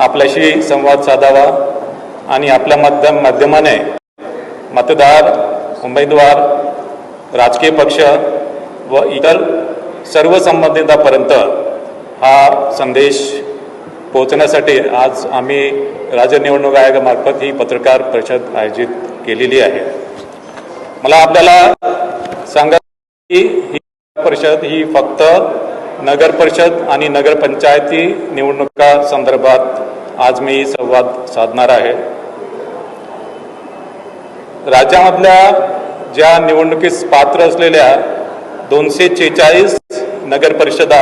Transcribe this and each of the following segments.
आपल्याशी संवाद साधावा आणि आपल्या माध्यम माध्यमाने मतदार उमेदवार राजकीय पक्ष व इतर सर्व संबंधितांपर्यंत हा संदेश पोहोचण्यासाठी आज आम्ही राज्य निवडणूक आयोगामार्फत ही पत्रकार परिषद आयोजित केलेली आहे. मला आपल्याला सांगा की ही परिषद ही फक्त नगर परिषद आणि नगरपंचायती निवडणुका संदर्भात आज मी संवाद साधणार आहे. राज्यामधल्या ज्या निवडणुकीस पात्र असलेल्या दोनशे चेचाळीस नगर परिषदा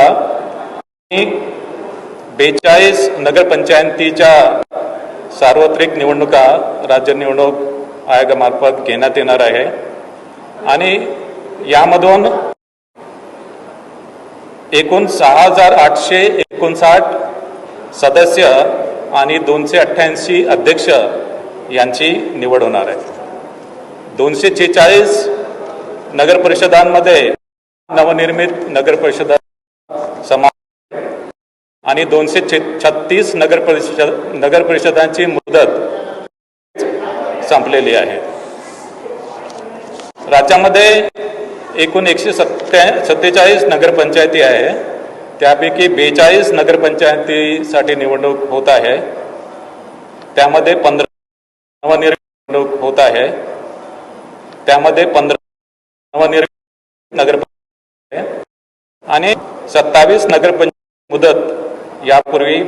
आणि बेचाळीस नगरपंचायतीच्या सार्वत्रिक निवडणुका राज्य निवडणूक आयोगामार्फत घेण्यात येणार आहे. आणि यामधून एकूण सहा हजार आठशे एकोणसाठ सदस्य आणि दोनशे अठ्ठ्याऐंशी अध्यक्ष यांची निवड होणार आहे. दोनशे छेचाळीस नगर परिषदांमध्ये नवनिर्मित नगर परिषदा समा आणि दोनशे छे छत्तीस नगर परिषद नगर परिषदांची मुदत संपलेली आहे. राज्यामध्ये एकूण एकशे सत्त्या सत्तेचाळीस नगरपंचायती आहे. त्यापैकी बेचाळीस नगरपंचायतीसाठी निवडणूक होत आहे. त्यामध्ये पंधरा नवनिर्मित निवडणूक होत आहे. त्यामध्ये पंधरा नवनिर्मित नगरपंचायत आहे. आणि सत्तावीस नगरपंचायत मुदत यापूर्वी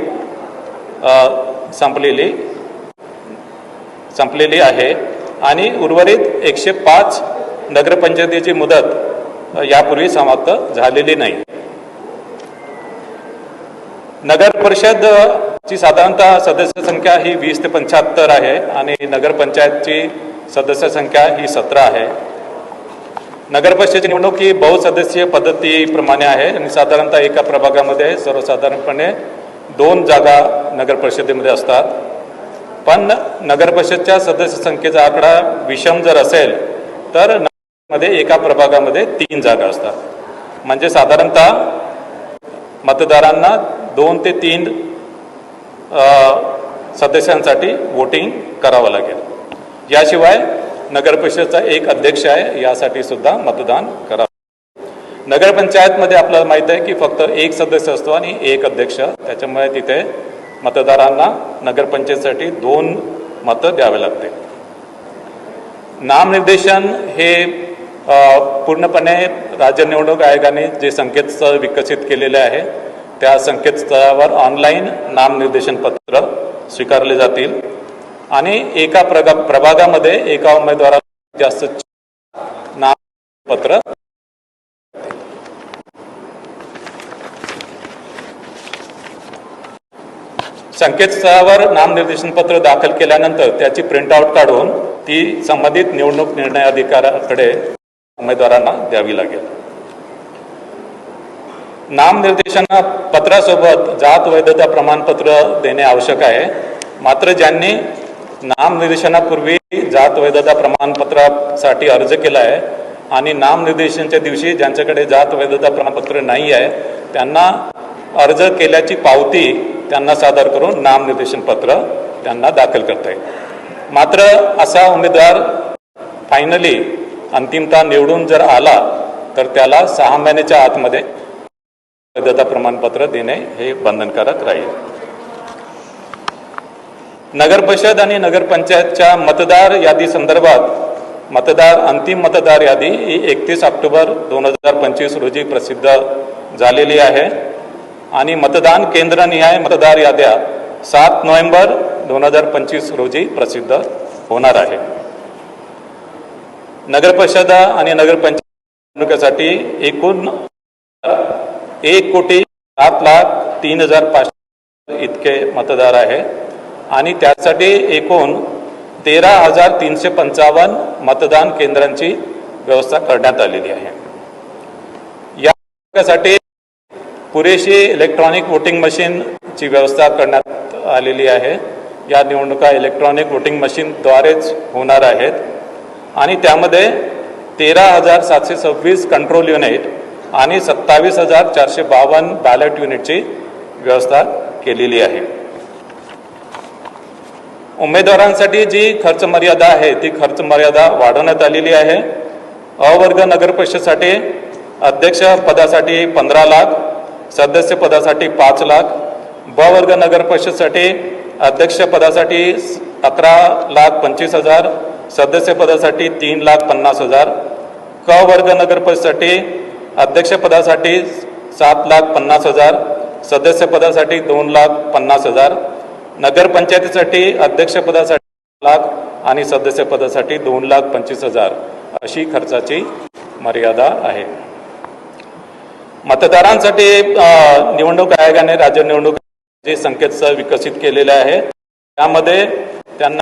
संपलेली संपलेली आहे. आणि उर्वरित एकशे पाच नगरपंचायतीची मुदत यापूर्वी समाप्त झालेली नाही. नगर परिषद ची साधारणतः सदस्य संख्या ही वीस ते पंच्याहत्तर आहे आणि नगरपंचायतची सदस्य संख्या ही सतरा आहे. नगर परिषदेची निवडणूक ही बहुसदस्यीय पद्धतीप्रमाणे आहे आणि साधारणतः एका प्रभागामध्ये सर्वसाधारणपणे दोन जागा नगर परिषदेमध्ये असतात. पण नगर परिषदच्या सदस्य संख्येचा आकडा विषम जर असेल तर मध्ये एका प्रभागामध्ये तीन जागा असतात. म्हणजे साधारणतः मतदारांना दोन ते तीन सदस्यांसाठी वोटिंग करावं लागेल. याशिवाय नगर परिषदचा एक अध्यक्ष आहे यासाठी सुद्धा मतदान करावं नगरपंचायतमध्ये आपल्याला माहीत आहे की फक्त एक सदस्य असतो आणि एक अध्यक्ष. त्याच्यामुळे तिथे मतदारांना नगरपंचायतसाठी दोन मतं द्यावे लागते. नामनिर्देशन हे पूर्णपणे राज्य निवडणूक आयोगाने जे संकेतस्थळ विकसित केलेले आहे त्या संकेतस्थळावर ऑनलाईन नामनिर्देशन पत्र स्वीकारले जातील. आणि एका प्रगा प्रभागामध्ये एका उमेदवाराला जास्त नामपत्र संकेतस्थळावर नामनिर्देशन पत्र दाखल केल्यानंतर त्याची प्रिंटआउट काढून ती संबंधित निवडणूक निर्णय अधिकाऱ्याकडे उमेदवारांना द्यावी लागेल. नामनिर्देशन पत्रासोबत जात वैधता प्रमाणपत्र देणे आवश्यक आहे. मात्र ज्यांनी नामनिर्देशनापूर्वी जात वैधता प्रमाणपत्रासाठी अर्ज केला आहे आणि नामनिर्देशनच्या दिवशी ज्यांच्याकडे जात वैधता प्रमाणपत्र नाही आहे त्यांना अर्ज केल्याची पावती त्यांना सादर करून नामनिर्देशन पत्र त्यांना दाखल करता येईल. मात्र असा उमेदवार फायनली अंतिमता निवडून जर आला तर त्याला सहा महिन्याच्या आतमध्ये वैधता प्रमाणपत्र देणे हे बंधनकारक राहील. नगर परिषद आणि नगरपंचायतच्या मतदार यादी संदर्भात मतदार अंतिम मतदार यादी ही एकतीस ऑक्टोबर दोन हजार पंचवीस रोजी प्रसिद्ध झालेली आहे. आणि मतदान केंद्रनिहाय मतदार याद्या सात नोव्हेंबर दोन हजार पंचवीस रोजी प्रसिद्ध होणार आहे. नगर परिषदा आणि नगरपंचायत निवडणुकीसाठी एकूण एक कोटी सात लाख तीन हजार पाचशे इतके मतदार आहे. आणि त्यासाठी एकूण तेरा हजार तीनशे पंचावन्न मतदान केंद्रांची व्यवस्था करण्यात आलेली आहे. यासाठी पुरेशी इलेक्ट्रॉनिक वोटिंग मशीनची व्यवस्था करण्यात आलेली आहे. या निवडणुका इलेक्ट्रॉनिक वोटिंग मशीनद्वारेच होणार आहेत. आणि त्यामध्ये तेरा हजार सातशे सव्वीस कंट्रोल युनिट आणि सत्तावीस हजार चारशे बावन्न बॅलेट युनिटची व्यवस्था केलेली आहे. उमेदवारांसाठी जी खर्च मर्यादा आहे ती खर्च मर्यादा वाढवण्यात आलेली आहे. अ वर्ग नगर परिषदसाठी अध्यक्ष पदासाठी पंधरा लाख सदस्य पदासाठी पाच लाख ब वर्ग नगर परिषदसाठी अध्यक्ष पदासाठी अकरा लाख पंचवीस हजार सदस्य पदासाठी तीन लाख पन्नास हजार क वर्ग नगर परिषदसाठी अध्यक्षपदासाठी सात लाख पन्नास हजार सदस्यपदासाठी दोन लाख पन्नास हजार नगरपंचायतीसाठी अध्यक्षपदासाठी लाख आणि सदस्यपदासाठी दोन लाख पंचवीस हजार अशी खर्चाची मर्यादा आहे. मतदारांसाठी निवडणूक आयोगाने राज्य निवडणूक जे संकेतस्थळ विकसित केलेले आहे. त्यामध्ये